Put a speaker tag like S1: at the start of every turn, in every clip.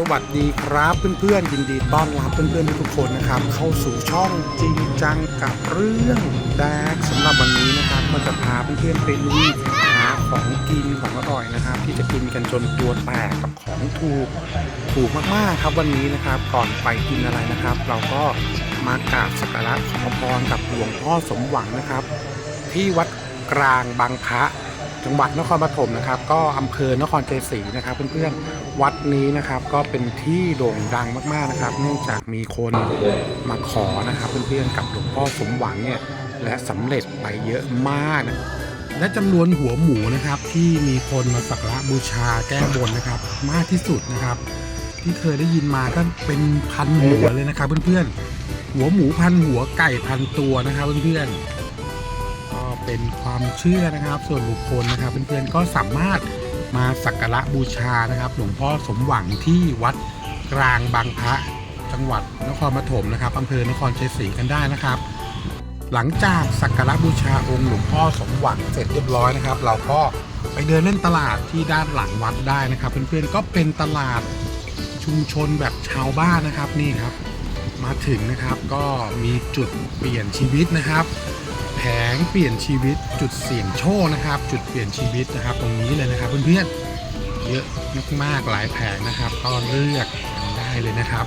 S1: สวัสดีครับเพื่อนๆยินดีต้อนรับเพื่อนๆทุกคนนะครับ เข้าสู่ช่องจริงจังกับเรื่องแดกสำหรับวันนี้นะครับก็จะพาเพื่อนๆไปลุยหาของกินของอร่อยนะครับ ที่จะกินกันจนตัวแตกกับของถูกถูกมากๆครับวันนี้นะครับ ก่อนไปกินอะไรนะครับ เราก็มากราบสักการะขอพรกับหลวงพ่อสมหวังนะครับ ที่วัดกลางบางพระ จังหวัดนครปฐมนะครับ ก็อำเภอนครชัยศรีนะครับ เพื่อนๆวัดนี้นะครับก็เป็นที่โด่งดังมากๆนะครับ เนื่องจากมีคนมาขอนะครับ เพื่อนๆกับหลวงพ่อสมหวังเนี่ยและสำเร็จไปเยอะมากนะและจำนวนหัวหมูนะครับที่มีคนมาสักการะบูชาแก้บนนะครับ มากที่สุดนะครับ ที่เคยได้ยินมาก็เป็นพันหัวเลยนะครับ เพื่อนๆหัวหมูพันหัวไก่พันตัวนะครับ เพื่อนๆ เป็นความเชื่อนะครับ ส่วนบุคคลนะครับ เพื่อนๆก็สามารถมาสักการะบูชานะครับ หลวงพ่อสมหวังที่วัดกลางบางพระจังหวัดนครปฐมนะครับอำเภอนครชัยศรีกันได้นะครับ หลังจากสักการะบูชาองค์หลวงพ่อสมหวังเสร็จเรียบร้อยนะครับ เราก็ไปเดินเล่นตลาดที่ด้านหลังวัดได้นะครับ เพื่อนๆก็เป็นตลาดชุมชนแบบชาวบ้านนะครับนี่ครับ มาถึงนะครับก็มีจุดเปลี่ยนชีวิตนะครับ แผงเปลี่ยนชีวิตจุดเสี่ยงโชคนะครับ จุดเปลี่ยนชีวิตนะครับ ตรงนี้เลยนะครับ เพื่อนๆเยอะมากๆหลายแผงนะครับ ก็เลือกได้เลยนะครับ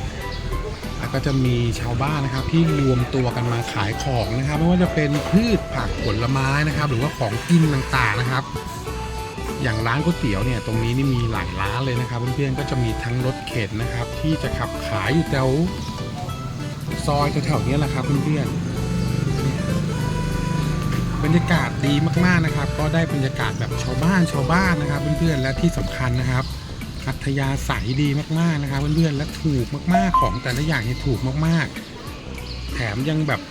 S1: แล้วก็จะมีชาวบ้านนะครับที่รวมตัวกันมาขายของนะครับ ไม่ว่าจะเป็นพืชผักผลไม้นะครับ หรือว่าของกินต่างๆนะครับ อย่างร้านก๋วยเตี๋ยวเนี่ยตรงนี้นี่มีหลายร้านเลยนะครับ เพื่อนๆก็จะมีทั้งรถเข็นนะครับ ที่จะขับขายอยู่แถวซอยแถวๆนี้แหละครับเพื่อนๆ บรรยากาศดีมากๆนะครับ ก็ได้บรรยากาศแบบชาวบ้านชาวบ้านนะครับ เพื่อนๆและที่สำคัญนะครับอัธยาศัยดีมากๆนะครับเพื่อนๆและถูกมากๆของแต่ละอย่างนี่ถูกมากๆ แถมยังแบบ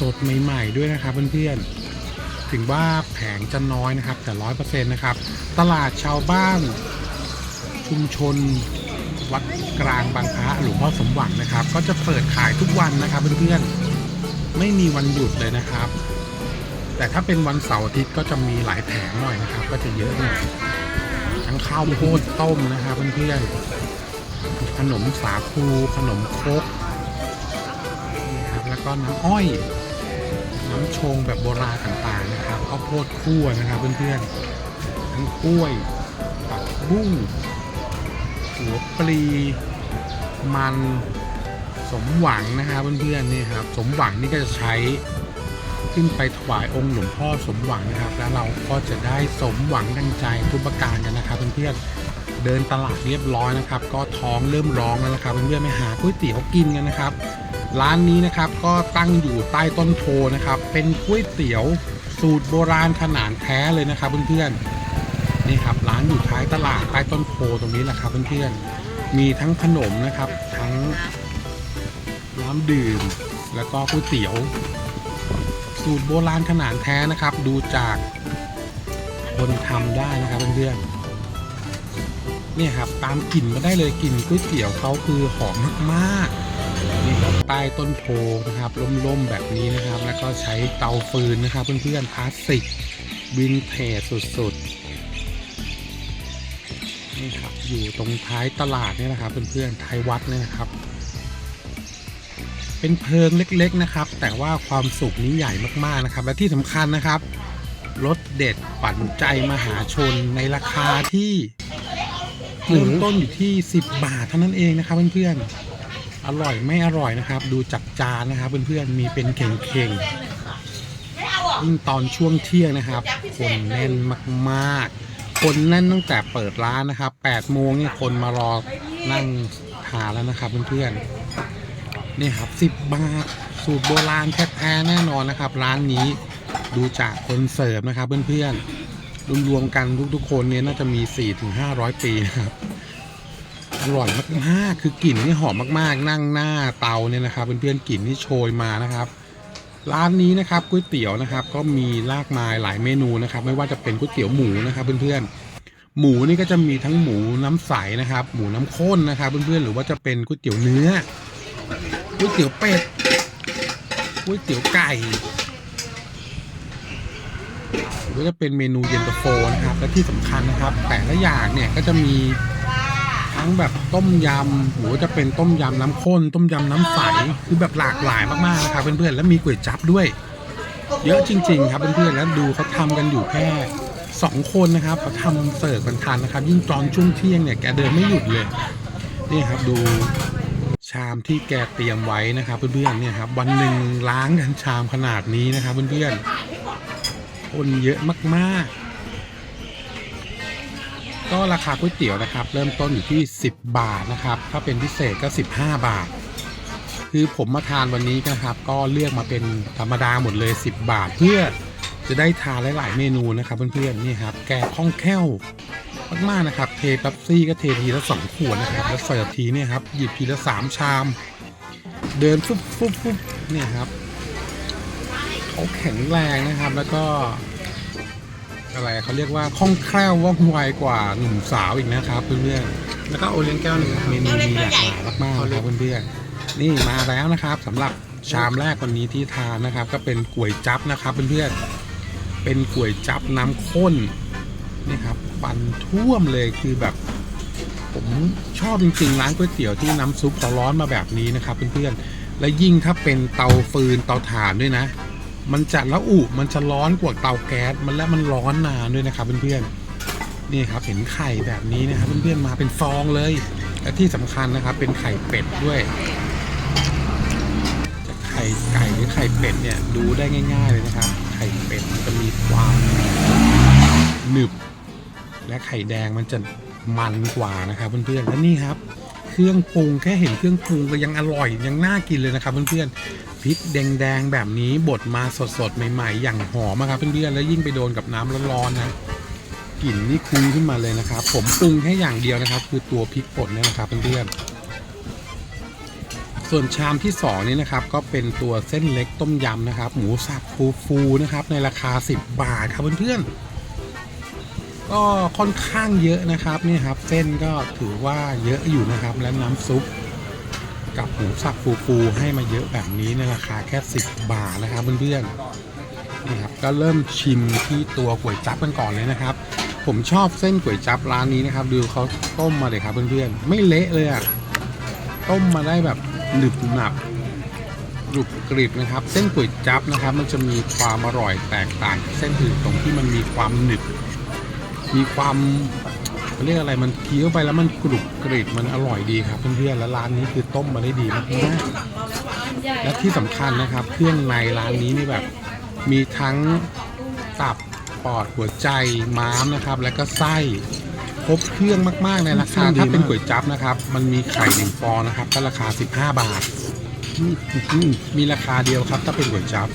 S1: สดๆใหม่ ๆ ด้วยนะครับเพื่อนๆถึงว่าแผงจะน้อยนะครับ แต่ร้อยเปอร์เซ็นต์นะครับ ตลาดชาวบ้าน ชุมชนวัดกลางบางพระหลวงพ่อสมหวังนะครับ ก็จะเปิดขายทุกวันนะครับเพื่อนๆไม่มีวันหยุดเลยนะครับ แต่ถ้าเป็นวันเสาร์อาทิตย์ก็จะมีหลายแผงหน่อยนะครับ ก็จะเยอะหน่อยทั้งข้าวโพดต้มนะครับเพื่อนๆขนมสาคูขนมครกนี่ครับแล้วก็น้ำอ้อย น้ำชงแบบโบราณต่างๆนะครับข้าวโพดคั่วนะครับเพื่อนๆทั้งกล้วยผักบุ้งหัวปลีมันสมหวังนะครับเพื่อนๆนี่ครับสมหวังนี่ก็จะใช้ ขึ้นไปถวายองค์หลวงพ่อสมหวังนะครับ แล้วเราก็จะได้สมหวังดังใจทุกประการกันนะครับเพื่อนๆเดินตลาดเรียบร้อยนะครับ ก็ท้องเริ่มร้องแล้วนะครับเพื่อนๆไปหาก๋วยเตี๋ยวกินกันนะครับ ร้านนี้นะครับก็ตั้งอยู่ใต้ต้นโพนะครับ เป็นก๋วยเตี๋ยวสูตรโบราณขนาดแท้เลยนะครับเพื่อนๆนี่ครับร้านอยู่ท้ายตลาดใต้ต้นโพตรงนี้แหละครับเพื่อนๆมีทั้งขนมนะครับทั้งน้ำดื่มแล้วก็ก๋วยเตี๋ยว สูตรโบราณขนาดแท้นะครับ ดูจากคนทำได้นะครับเพื่อนๆนี่ครับตามกลิ่นมาได้เลยกลิ่นก๋วยเตี๋ยวเขาคือหอมมากๆนี่ครับใต้ต้นโพนะครับล่มๆแบบนี้นะครับ แล้วก็ใช้เตาฟืนนะครับ เพื่อนๆพลาสติกวินเทจสุดๆนี่ครับอยู่ตรงท้ายตลาดนี่นะครับเพื่อนๆท้ายวัดนี่นะครับ เป็นเพลิงเล็กๆนะครับ แต่ว่าความสุขนี้ใหญ่มากๆนะครับ และที่สำคัญนะครับรสเด็ดปั่นใจมหาชนในราคาที่เริ่มต้นอยู่ที่ 10 บาทเท่านั้นเองนะครับเพื่อนๆ อร่อยไม่อร่อยนะครับ ดูจัดจานนะครับเพื่อนๆ มีเป็นเข่งๆยิ่งตอนช่วงเที่ยงนะครับ คนแน่นมากๆ คนแน่นตั้งแต่เปิดร้านนะครับ8โมงเนี่ยคนมารอนั่งทานแล้วนะครับเพื่อนๆ นี่ครับ 10 บาท สูตรโบราณแท้ๆแน่นอนนะครับ ร้านนี้ดูจากคนเสิร์ฟนะครับเพื่อนๆรวมๆกันทุกๆ คนเนี่ยน่าจะมี 4-500 ปีนะครับอร่อยมากๆ คือกลิ่นนี่หอมมากๆ นั่งหน้าเตาเนี่ยนะครับเพื่อนๆกลิ่นที่โชยมานะครับ ร้านนี้นะครับก๋วยเตี๋ยวนะครับ ก็มีลากมายหลายเมนูนะครับ ไม่ว่าจะเป็นก๋วยเตี๋ยวหมูนะครับเพื่อนๆหมูนี่ก็จะมีทั้งหมูน้ำใสนะครับ หมูน้ำข้นนะครับ เพื่อนๆหรือว่าจะเป็นก๋วยเตี๋ยวเนื้อ ก๋วยเตี๋ยวเป็ดก๋วยเตี๋ยวไก่หรือว่าจะเป็นเมนูเย็นตาโฟนะครับ และที่สำคัญนะครับ แต่ละอย่างเนี่ยก็จะมีทั้งแบบต้มยำหรือจะเป็นต้มยำน้ำข้น ต้มยำน้ำใสคือแบบหลากหลายมากๆนะครับเพื่อนๆแล้วมีก๋วยจั๊บด้วย เยอะจริง ๆ ครับเพื่อนๆแล้วดูเขาทำกันอยู่แค่สองคนนะครับเขาทำเสิร์ฟกันทันนะครับ ยิ่งตอนช่วงเที่ยงเนี่ยแกเดินไม่หยุดเลยนี่ครับดู ชามที่แกเตรียมไว้นะครับเพื่อนๆเนี่ยครับวันหนึ่งล้างกันชามขนาดนี้นะครับเพื่อนๆคนเยอะมากๆ ก็ราคาก๋วยเตี๋ยวนะครับ เริ่มต้นอยู่ที่ 10 บาทนะครับ ถ้าเป็นพิเศษก็ 15 บาท คือผมมาทานวันนี้นะครับ ก็เลือกมาเป็นธรรมดาหมดเลย 10 บาทเพื่อจะได้ทานหลาย ๆ เมนูนะครับ เพื่อนๆนี่ครับแกคล่องแค่ว มากๆนะครับ เทเป๊ปซี่ก็เททีละสองขวดนะครับ แล้วเสิร์ฟทีเนี่ยครับ หยิบทีละสามชาม เดินฟุบฟุบฟุบเนี่ยครับเขาแข็งแรงนะครับ แล้วก็ อะไรเขาเรียกว่าคล่องแคล่วว่องไวกว่าหนุ่มสาวอีกนะครับเพื่อนๆแล้วก็โอเลี้ยงแก้วหนึ่งเมนูมีหลากหลายมากๆนะครับเพื่อนๆนี่มาแล้วนะครับสำหรับชามแรกวันนี้ที่ทานนะครับ ก็เป็นก๋วยจั๊บนะครับเพื่อนๆเป็นก๋วยจั๊บน้ำข้น นี่ครับปันท่วมเลยคือแบบ ผมชอบจริงๆร้านก๋วยเตี๋ยวที่น้ำซุปเขาร้อนมาแบบนี้นะครับเพื่อนๆและยิ่งถ้าเป็นเตาฟืนเตาถ่านด้วยนะ มันจะละอุมันจะร้อนกว่าเตาแก๊สมันและมันร้อนนานด้วยนะครับเพื่อนๆนี่ครับเห็นไข่แบบนี้นะครับเพื่อนๆมาเป็นฟองเลย และที่สำคัญนะครับ เป็นไข่เป็ดด้วยจะไข่ไก่หรือไข่เป็ดเนี่ยดูได้ง่าย ๆ เลยนะครับ ไข่เป็ดมันจะมีความหนึบ และไข่แดงมันจะมันกว่านะครับเพื่อนๆและนี่ครับ เครื่องปรุงแค่เห็นเครื่องปรุงก็ยังอร่อยยังน่ากินเลยนะครับเพื่อนๆพริกแดงๆแบบนี้บดมาสดๆใหม่ๆ อย่างหอมครับเพื่อนๆแล้วยิ่งไปโดนกับน้ำร้อนๆนะกลิ่นนี่คุยขึ้นมาเลยนะครับ ผมปรุงแค่อย่างเดียวนะครับ คือตัวพริกป่นนี่นะครับเพื่อนๆส่วนชามที่สองนี้นะครับ ก็เป็นตัวเส้นเล็กต้มยำนะครับ หมูสับฟูๆนะครับ ในราคา 10 บาทครับเพื่อนๆ ก็ค่อนข้างเยอะนะครับนี่ครับ เส้นก็ถือว่าเยอะอยู่นะครับ และน้ำซุป กับหมูสับฟูๆให้มาเยอะแบบนี้ในราคาแค่ 10 บาทนะครับเพื่อนๆนี่ครับก็เริ่มชิมที่ตัวก๋วยจั๊บกันก่อนเลยนะครับ ผมชอบเส้นก๋วยจั๊บร้านนี้นะครับ ดูเขาต้มมาเลยครับเพื่อนๆไม่เละเลยอะต้มมาได้แบบหนึบหนับกรุบกริบนะครับ เส้นก๋วยจั๊บนะครับ มันจะมีความอร่อยแตกต่างจากเส้นอื่นตรงที่มันมีความหนึบ มีความเขาเรียกอะไรมันเคี้ยวไปแล้วมันกรุบกริบมันอร่อยดีครับเพื่อนๆแล้วร้านนี้คือต้มมาได้ดีมากๆและที่สำคัญนะครับ เครื่องในร้านนี้นี่แบบ มีทั้งตับปอดหัวใจม้ามนะครับ แล้วก็ไส้ครบเครื่องมากๆในราคาถ้าเป็นก๋วยจั๊บนะครับ มันมีไข่หนึ่งฟองนะครับก็ราคา 15 บาทอืมอืมมีราคาเดียวครับ ถ้าเป็นก๋วยจั๊บ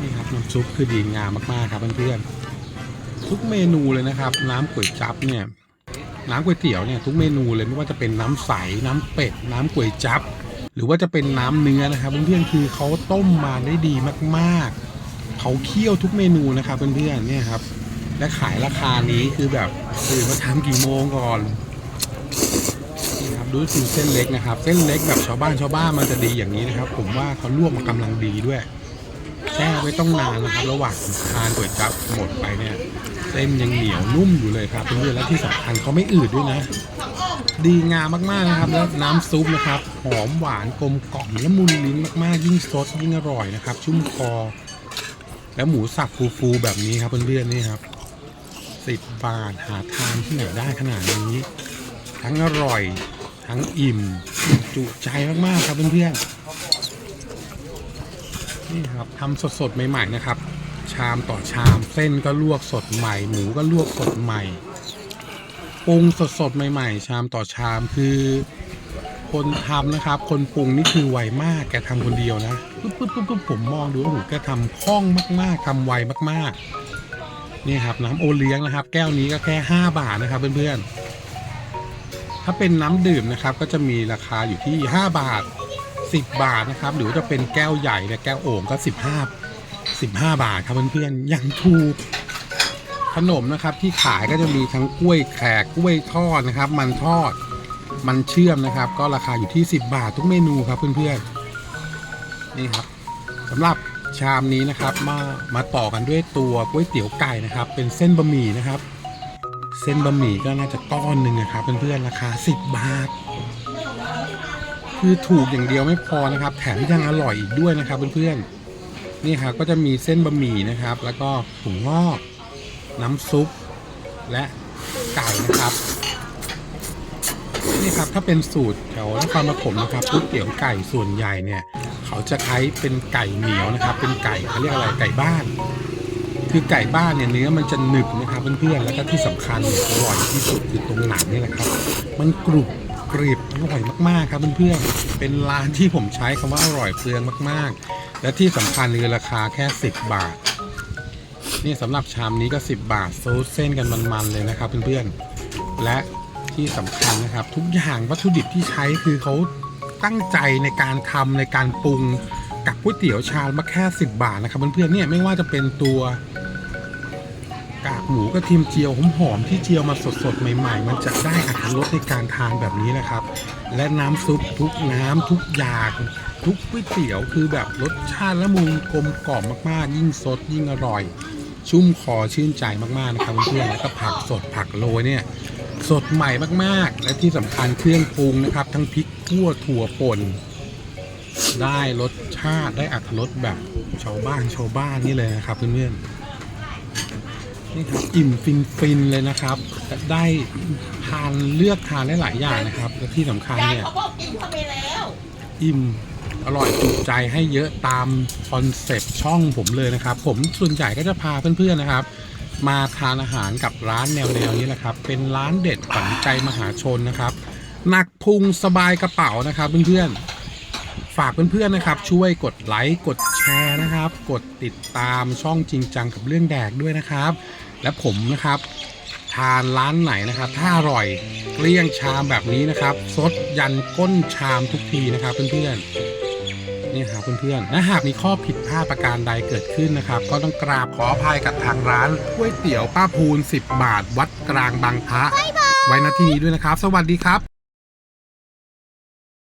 S1: นี่ครับน้ำซุปคือดีงามมากๆครับเพื่อนๆ ทุกเมนูเลยนะครับ น้ำก๋วยจั๊บเนี่ยน้ำก๋วยเตี๋ยวเนี่ยทุกเมนูเลยไม่ว่าจะเป็นน้ำใสน้ำเป็ดน้ำก๋วยจั๊บหรือว่าจะเป็นน้ำเนื้อนะครับเพื่อนๆคือเขาต้มมาได้ดีมากๆเขาเคี่ยวทุกเมนูนะครับเพื่อนๆเนี่ยครับ และขายราคานี้คือแบบตื่นมาทำกี่โมงก่อนนี่ครับดูคือเส้นเล็กนะครับ เส้นเล็กแบบชาวบ้านชาวบ้านมันจะดีอย่างนี้นะครับ ผมว่าเขาลวกมากำลังดีด้วย แช่ไว้ต้องนานนะครับ ระหว่างทานก๋วยจั๊บหมดไปเนี่ยเส้นยังเหนียวนุ่มอยู่เลยครับเพื่อนๆและที่สำคัญเขาไม่อืดด้วยนะ ดีงามมากๆนะครับ แล้วน้ำซุปนะครับ หอมหวานกลมกล่อมและมุนลิ้นมากๆ ยิ่งสดยิ่งอร่อยนะครับ ชุ่มคอ แล้วหมูสับฟูๆแบบนี้ครับเพื่อนๆนี่ครับสิบบาทหาทานที่ไหนได้ขนาดนี้ ทั้งอร่อย ทั้งอิ่มจุใจมากๆครับเพื่อนๆ นี่ครับทำสดๆ ใหม่ ๆ นะครับ ชามต่อชามเส้นก็ลวกสดใหม่ หมูก็ลวกสดใหม่ปรุงสดๆ ใหม่ ๆ ชามต่อชามคือคนทำนะครับ คนปรุงนี่คือไวมากแกทำคนเดียวนะปุ๊บปุ๊บปุ๊บปุ๊บผมมองดูโอ้โหแกทำคล่องมากๆทำไวมากๆนี่ครับน้ำโอเลี้ยงนะครับ แก้วนี้ก็แค่5บาทนะครับเพื่อนๆถ้าเป็นน้ำดื่มนะครับ ก็จะมีราคาอยู่ที่ 5 บาท 10 บาทนะครับ หรือจะเป็นแก้วใหญ่เนี่ยแก้วโอ่งก็ 15 15 บาทครับเพื่อนๆยังถูกขนมนะครับที่ขายก็จะมีทั้งกล้วยแขกกล้วยทอดนะครับ มันทอดมันเชื่อมนะครับ ก็ราคาอยู่ที่ 10 บาททุกเมนูครับเพื่อนๆนี่ครับสำหรับชามนี้นะครับมามาต่อกันด้วยตัวก๋วยเตี๋ยวไก่นะครับ เป็นเส้นบะหมี่นะครับ เส้นบะหมี่ก็น่าจะก้อนหนึ่งนะครับเพื่อนๆราคา 10 บาท คือถูกอย่างเดียวไม่พอนะครับ แถมยังอร่อยอีกด้วยนะครับเพื่อนๆนี่ครับก็จะมีเส้นบะหมี่นะครับ แล้วก็ถุงงอก น้ำซุป และไก่นะครับนี่ครับถ้าเป็นสูตรแถวนครปฐมนะครับก๋วยเตี๋ยวไก่ส่วนใหญ่เนี่ย เขาจะใช้เป็นไก่เหนียวนะครับ เป็นไก่เขาเรียกอะไรไก่บ้าน คือไก่บ้านเนี่ยเนื้อมันจะหนึบนะครับเพื่อนๆแล้วก็ที่สำคัญอร่อยที่สุดคือตรงหนังนี่แหละครับ มันกรุบ กริบอร่อยมากๆครับเพื่อนๆเป็นร้านที่ผมใช้คำว่าอร่อยเปลืองมากๆ และที่สำคัญคือราคาแค่ 10 บาทนี่สำหรับชามนี้ก็ 10 บาทซูเส้นกันมันๆเลยนะครับเพื่อนๆและที่สำคัญนะครับ ทุกอย่างวัตถุดิบที่ใช้คือเขาตั้งใจในการทำในการปรุงกับก๋วยเตี๋ยวชามมาแค่ 10 บาทนะครับเพื่อนๆเนี่ยไม่ว่าจะเป็นตัว กากหมูกระเทียมเจียวหอมๆที่เจียวมาสดๆใหม่ ๆ มันจะได้อรรถรสในการทานแบบนี้นะครับ และน้ำซุปทุกน้ำทุกอย่างทุกก๋วยเตี๋ยวคือแบบรสชาติละมุนกลมกล่อมมากๆ ยิ่งสดยิ่งอร่อย ชุ่มคอชื่นใจมากๆนะครับเพื่อนๆแล้วก็ผักสดผักโรยเนี่ยสดใหม่มากๆ และที่สำคัญเครื่องปรุงนะครับ ทั้งพริกขั่วถั่วป่นได้รสชาติได้อรรถรสแบบชาวบ้านชาวบ้านนี่เลยนะครับเพื่อนๆ นี่ครับอิ่มฟินฟินๆเลยนะครับและได้ทานเลือกทานได้หลายอย่างนะครับและที่สำคัญ
S2: ยาย
S1: เนี่ย
S2: เขาบอกกินเข้าไปแล้ว
S1: อิ่มอร่อยจุใจให้เยอะตามคอนเซปต์ช่องผมเลยนะครับ ผมส่วนใหญ่ก็จะพาเพื่อนๆนะครับ มาทานอาหารกับร้านแนวๆนี้แหละครับ เป็นร้านเด็ดขวัญใจมหาชนนะครับ หนักพุงสบายกระเป๋านะครับเพื่อนๆ ฝากเพื่อนๆนะครับ ช่วยกดไลค์กดแชร์นะครับ กดติดตามช่องจริงจังกับเรื่องแดกด้วยนะครับ และผมนะครับ ทานร้านไหนนะครับ ถ้าอร่อยเกลี้ยงชามแบบนี้นะครับซดยันก้นชามทุกทีนะครับ เพื่อนๆนี่ครับเพื่อนๆและหากมีข้อผิดพลาดประการใดเกิดขึ้นนะครับ ก็ต้องกราบขออภัยกับทางร้านก๋วยเตี๋ยวป้าพูน 10 บาท วัดกลางบางพระไว้ณที่นี้ด้วยนะครับ สวัสดีครับ